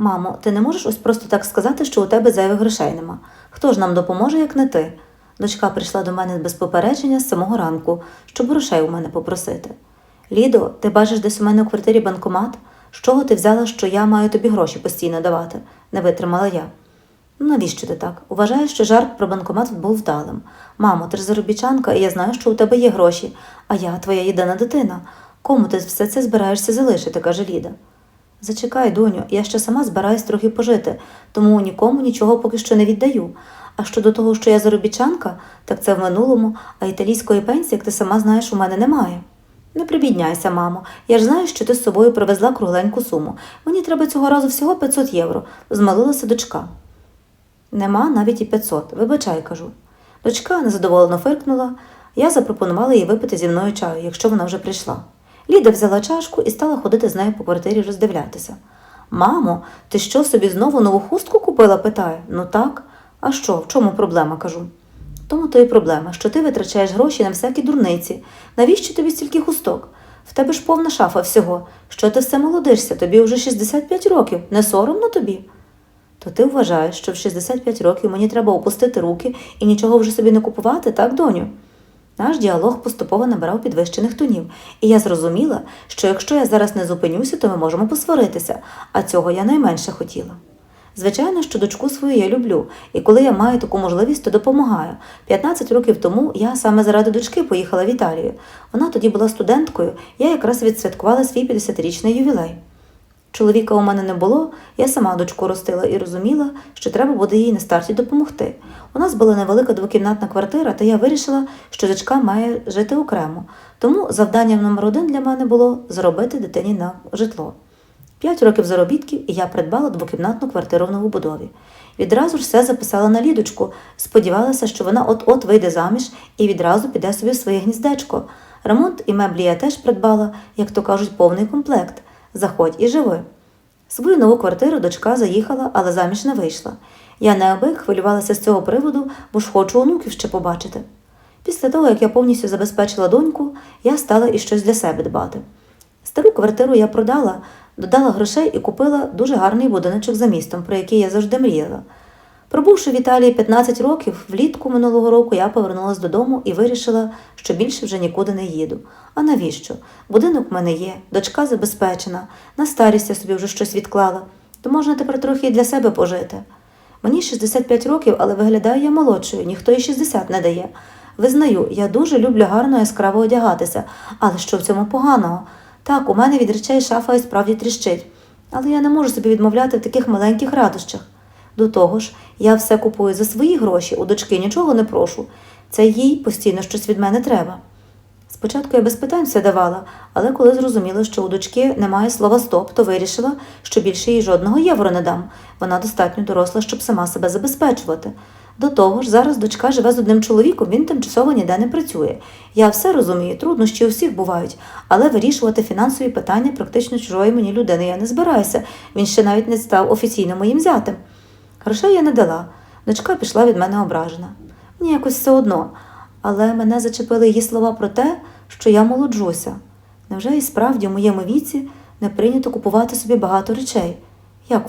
Мамо, ти не можеш ось просто так сказати, що у тебе зайвих грошей нема. Хто ж нам допоможе, як не ти? Дочка прийшла до мене без попередження з самого ранку, щоб грошей у мене попросити. Лідо, ти бачиш десь у мене у квартирі банкомат? З чого ти взяла, що я маю тобі гроші постійно давати? не витримала я. Навіщо ти так? Вважаєш, що жарт про банкомат був вдалим. Мамо, ти ж заробітчанка, і я знаю, що у тебе є гроші, а я твоя єдина дитина. Кому ти все це збираєшся залишити? каже Ліда. Зачекай, доню, я ще сама збираюсь трохи пожити, тому нікому нічого поки що не віддаю. А щодо того, що я заробітчанка, так це в минулому, а італійської пенсії, як ти сама знаєш, у мене немає. Не прибідняйся, мамо. Я ж знаю, що ти з собою привезла кругленьку суму. Мені треба цього разу всього 500 євро, змалилася дочка. Нема навіть і 500. Вибачай, кажу. Дочка незадоволено фиркнула. Я запропонувала їй випити зі мною чаю, якщо вона вже прийшла. Ліда взяла чашку і стала ходити з нею по квартирі роздивлятися. Мамо, ти що собі знову нову хустку купила? питає. Ну так. А що, в чому проблема? кажу. Тому то і проблема, що ти витрачаєш гроші на всякі дурниці. Навіщо тобі стільки хусток? В тебе ж повна шафа всього. Що ти все молодишся? Тобі вже 65 років. Не соромно тобі? То ти вважаєш, що в 65 років мені треба опустити руки і нічого вже собі не купувати, так, доню? Наш діалог поступово набирав підвищених тонів, і я зрозуміла, що якщо я зараз не зупинюся, то ми можемо посваритися, а цього я найменше хотіла. Звичайно, що дочку свою я люблю, і коли я маю таку можливість, то допомагаю. 15 років тому я саме заради дочки поїхала в Італію. Вона тоді була студенткою, я якраз відсвяткувала свій 50-річний ювілей. Чоловіка у мене не було, я сама дочку ростила і розуміла, що треба буде їй на старті допомогти. У нас була невелика двокімнатна квартира, та я вирішила, що дочка має жити окремо. Тому завданням номер один для мене було зробити дитині на житло. П'ять років заробітків, і я придбала двокімнатну квартиру в новобудові. Відразу ж все записала на лідочку, сподівалася, що вона от-от вийде заміж і відразу піде собі в своє гніздечко. Ремонт і меблі я теж придбала, як то кажуть, повний комплект. Заходь і живи. Свою нову квартиру дочка заїхала, але заміж не вийшла. Я неабияк хвилювалася з цього приводу, бо ж хочу онуків ще побачити. Після того, як я повністю забезпечила доньку, я стала і щось для себе дбати. Стару квартиру я продала, додала грошей і купила дуже гарний будиночок за містом, про який я завжди мріяла. Пробувши в Італії 15 років, влітку минулого року я повернулася додому і вирішила, що більше вже нікуди не їду. А навіщо? Будинок в мене є, дочка забезпечена, на старість я собі вже щось відклала, то можна тепер трохи і для себе пожити. Мені 65 років, але виглядаю я молодшою, ніхто і 60 не дає. Визнаю, я дуже люблю гарно яскраво одягатися, але що в цьому поганого? Так, у мене від речей шафа і справді тріщить, але я не можу собі відмовляти в таких маленьких радощах. До того ж, я все купую за свої гроші, у дочки нічого не прошу. Це їй постійно щось від мене треба. Спочатку я без питань все давала, але коли зрозуміла, що у дочки немає слова стоп, то вирішила, що більше їй жодного євро не дам. Вона достатньо доросла, щоб сама себе забезпечувати. До того ж, зараз дочка живе з одним чоловіком, він тимчасово ніде не працює. Я все розумію, труднощі у всіх бувають, але вирішувати фінансові питання практично чужої мені людини я не збираюся. Він ще навіть не став офіційно моїм зятем. Грошей я не дала. Дочка пішла від мене ображена. Мені якось все одно, але мене зачепили її слова про те, що я молоджуся. Невже і справді в моєму віці не прийнято купувати собі багато речей? Як